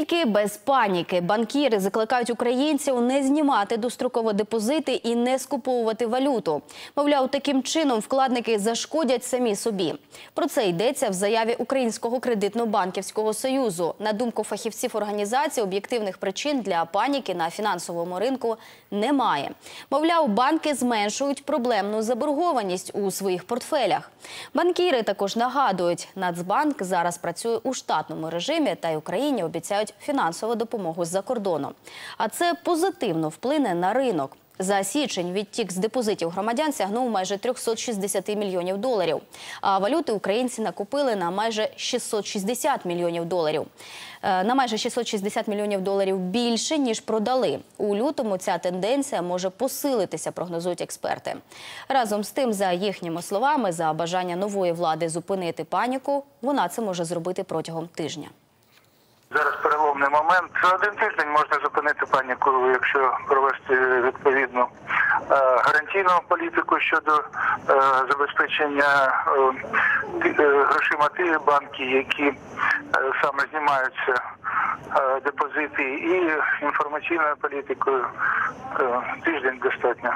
Тільки без паніки банкіри закликають українців не знімати достроково депозити і не скуповувати валюту. Мовляв, таким чином вкладники зашкодять самі собі. Про це йдеться в заяві Українського кредитно-банківського союзу. На думку фахівців організації, об'єктивних причин для паніки на фінансовому ринку немає. Мовляв, банки зменшують проблемну заборгованість у своїх портфелях. Банкіри також нагадують, Нацбанк зараз працює у штатному режимі та й Україні обіцяють фінансову допомогу з-за кордону. А це позитивно вплине на ринок. За січень відтік з депозитів громадян сягнув майже 360 мільйонів доларів. А валюти українці накупили на майже 660 мільйонів доларів. Е, На майже 660 мільйонів доларів більше, ніж продали. У лютому ця тенденція може посилитися, прогнозують експерти. Разом з тим, за їхніми словами, за бажання нової влади зупинити паніку, вона це може зробити протягом тижня. Зараз переломний момент. За один тиждень можна зупинити паніку, якщо провести відповідну е, гарантійну політику щодо е, забезпечення е, грошима ті банки, які саме знімаються депозити, і інформаційною політикою тиждень достатньо.